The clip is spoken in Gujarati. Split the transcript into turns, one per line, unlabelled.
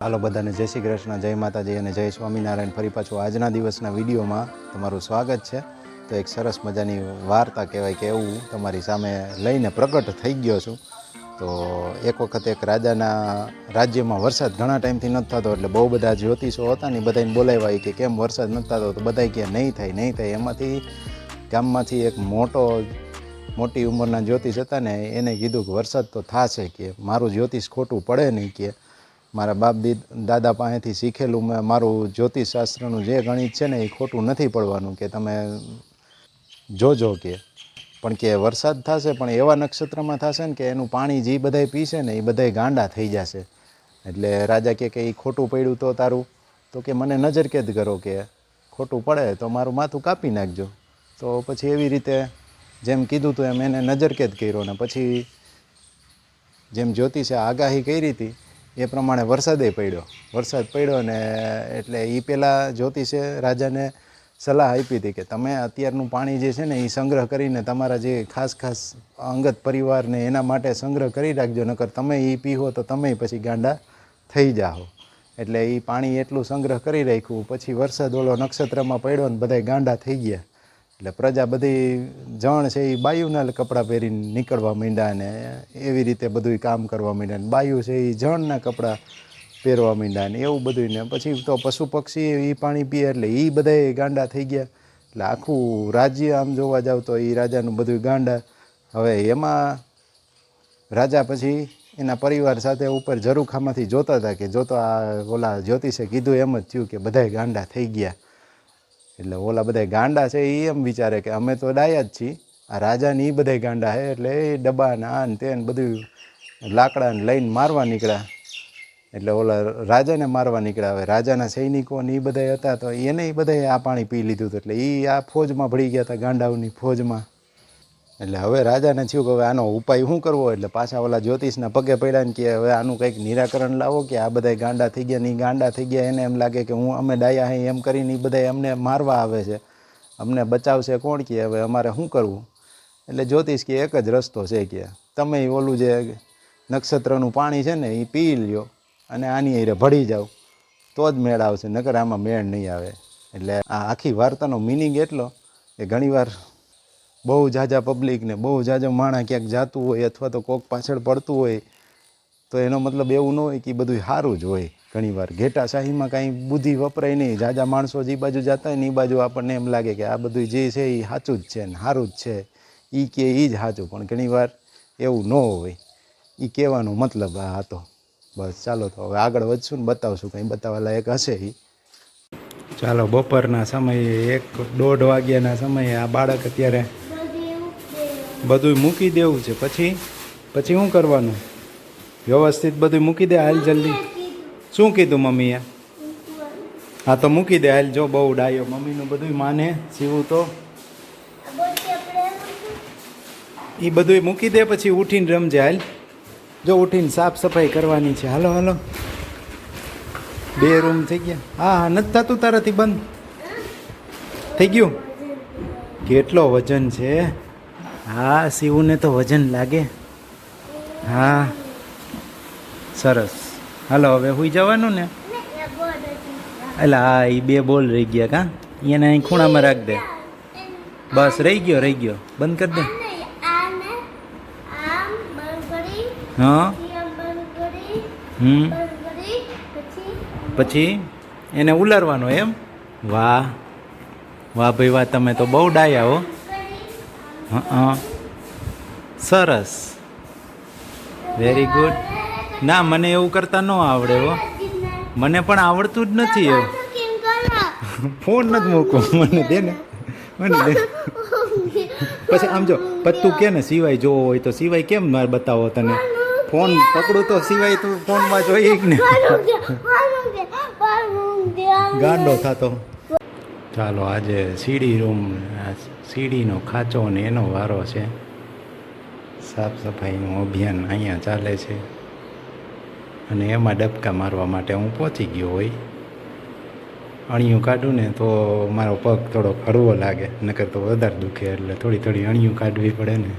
હાલો બધાને જય શ્રી કૃષ્ણ, જય માતાજી અને જય સ્વામિનારાયણ. ફરી પાછું આજના દિવસના વિડીયોમાં તમારું સ્વાગત છે. તો એક સરસ મજાની વાર્તા કહેવાય કે એવું તમારી સામે લઈને પ્રગટ થઈ ગયો છું. તો એક વખત એક રાજાના રાજ્યમાં વરસાદ ઘણા ટાઈમથી નથી થતો, એટલે બહુ બધા જ્યોતિષો હતા ને બધાને બોલાવ્યા કે કેમ વરસાદ નથી થતો? તો બધાય કે નહીં થાય નહીં થાય. એમાંથી ગામમાંથી એક મોટો, મોટી ઉંમરના જ્યોતિષ હતા ને એને કીધું કે વરસાદ તો થશે કે, મારું જ્યોતિષ ખોટું પડે નહીં કે. મારા બાપ દાદા પાસેથી શીખેલું મેં મારું જ્યોતિષશાસ્ત્રનું જે ગણિત છે ને એ ખોટું નથી પડવાનું કે તમે જોજો કે. પણ કે વરસાદ થશે, પણ એવા નક્ષત્રમાં થશે ને કે એનું પાણી જે બધાય પીશે ને એ બધાય ગાંડા થઈ જશે. એટલે રાજા કે કે એ ખોટું પડ્યું તો તારું? તો કે મને નજરકેદ કરો કે ખોટું પડે તો મારું માથું કાપી નાખજો. તો પછી એવી રીતે જેમ કીધું હતું એમ એને નજરકેદ કર્યો ને પછી જેમ જ્યોતિષે આગાહી કરી હતી એ પ્રમાણે વરસાદે પડ્યો. વરસાદ પડ્યો ને એટલે એ પહેલાં જ્યોતિષે રાજાને સલાહ આપી હતી કે તમે અત્યારનું પાણી જે છે ને એ સંગ્રહ કરીને તમારા જે ખાસ ખાસ અંગત પરિવારને એના માટે સંગ્રહ કરી રાખજો, નકર તમે એ પીવો તો તમે પછી ગાંડા થઈ જાઓ એટલે એ પાણી એટલું સંગ્રહ કરી રાખ્યું, પછી વરસાદ ઓલો નક્ષત્રમાં પડ્યો ને બધાય ગાંડા થઈ ગયા. એટલે પ્રજા બધી જણ છે એ બાયુના કપડાં પહેરીને નીકળવા માંડ્યા ને એવી રીતે બધું કામ કરવા માંડ્યા ને બાયુ છે એ જણના કપડાં પહેરવા માંડ્યા ને એવું બધું ને પછી તો પશુ પક્ષી એ પાણી પીએ એટલે એ બધાય ગાંડા થઈ ગયા. એટલે આખું રાજ્ય આમ જોવા જાવ તો એ રાજાનું બધું ગાંડા. હવે એમાં રાજા પછી એના પરિવાર સાથે ઉપર ઝરૂખામાંથી જોતા હતા કે જોતો આ ઓલા જ્યોતિષે કીધું એમ જ થયું કે બધાય ગાંડા થઈ ગયા. એટલે ઓલા બધા ગાંડા છે એ એમ વિચારે કે અમે તો ડાયા જ છીએ. આ રાજાને એ બધા ગાંડા છે, એટલે એ ડબ્બાને આ ને તે ને બધું લાકડાને લઈને મારવા નીકળ્યા. એટલે ઓલા રાજાને મારવા નીકળ્યા. હવે રાજાના સૈનિકો ને એ બધા હતા તો એને એ બધાએ આ પાણી પી લીધું હતું. એટલે એ આ ફોજમાં ભળી ગયા હતા ગાંડાઓની ફોજમાં. એટલે હવે રાજાને થયું કે હવે આનો ઉપાય શું કરવો? એટલે પાછા ઓલા જ્યોતિષના પગે પડ્યા ને કે હવે આનું કંઈક નિરાકરણ લાવો કે આ બધા ગાંડા થઈ ગયા ને ગાંડા થઈ ગયા. એને એમ લાગે કે હું અમે ડાયા હઈ એમ કરીને એ બધા અમને મારવા આવે છે. અમને બચાવશે કોણ કે હવે અમારે શું કરવું? એટલે જ્યોતિષ કે એક જ રસ્તો છે કે તમે ઓલું જે નક્ષત્રનું પાણી છે ને એ પી લ્યો અને આની હારે ભળી જાઓ. તો જ મેળ આવશે, નકર આમાં મેળ નહીં આવે. એટલે આ આખી વાર્તાનો મિનિંગ એટલો કે ઘણીવાર બહુ ઝાઝા પબ્લિક ને બહુ ઝાઝા માણા ક્યાંક જાતું હોય અથવા તો કોક પાછળ પડતું હોય, તો એનો મતલબ એવું ન હોય કે બધું સારું જ હોય ઘણીવાર. ઘેટાશાહીમાં કાંઈ બુદ્ધિ વપરાય નહીં. જાજા માણસો જે બાજુ જતા હોય ને એ બાજુ આપણને એમ લાગે કે આ બધું જે છે એ સાચું જ છે ને સારું જ છે. એ કે એ જ સાચું, પણ ઘણીવાર એવું ન હોય. એ કહેવાનો મતલબ આ હતો. બસ ચાલો તો હવે આગળ વધશું ને બતાવશું કંઈ બતાવવા લાયક હશે એ ચાલો બપોરના સમયે એક દોઢ વાગ્યાના સમયે આ બાળક અત્યારે બધું મૂકી દેવું છે. પછી પછી શું કરવાનું? વ્યવસ્થિત બધું મૂકી દે હાલ જલ્દી. શું કીધું મમ્મીએ? હા, તો મૂકી દે હાલ. જો બહુ ડાયો. મમ્મીનું બધું માને સીવું તો. એ બધું મૂકી દે, પછી ઉઠીને રમજે હાલ. જો ઉઠીને સાફ સફાઈ કરવાની છે. હાલો હાલો. બે રૂમ થઈ ગયા. હા હા, નથી થતું તારાથી બંધ. થઈ ગયું? કેટલો વજન છે? હા, શિવને તો વજન લાગે. હા. સરસ. હાલો, હવે હુઈ જવાનું ને? એટલે હા એ બે બોલ રહી ગયા કા? એને અહીં ખૂણામાં રાખ દે. બસ, રહી ગયો રહી ગયો. બંધ કરી દે. હા. હમ. પછી? એને ઉલારવાનો એમ? વાહ. વાહ ભાઈ, વાહ, તમે તો બહુ ડાયા હો. હા. સરસ. વેરી ગુડ ના મને એવું કરતા ન આવડે હો. મને પણ આવડતું જ નથી એવું. ફોન નથી મૂકવો. મને દે ને. મને દે. પછી આમ જો પત્તું કે ને સિવાય જોવો હોય તો સિવાય કેમ મારે બતાવો તને? ફોન પકડું તો સિવાય તું ફોનમાં જોઈએ જ ને. ગાંડો થતો. ચાલો, આજે સીડી રૂમ સીડીનો ખાંચો ને એનો વારો છે. સાફ સફાઈનું અભિયાન અહીંયા ચાલે છે. અને એમાં ડબકા મારવા માટે હું પહોંચી ગયો હોય. અણિયું કાઢું ને તો મારો પગ થોડોક હળવો લાગે, નકર તો વધારે દુખે એટલે થોડી થોડી અણિયું કાઢવી પડે ને.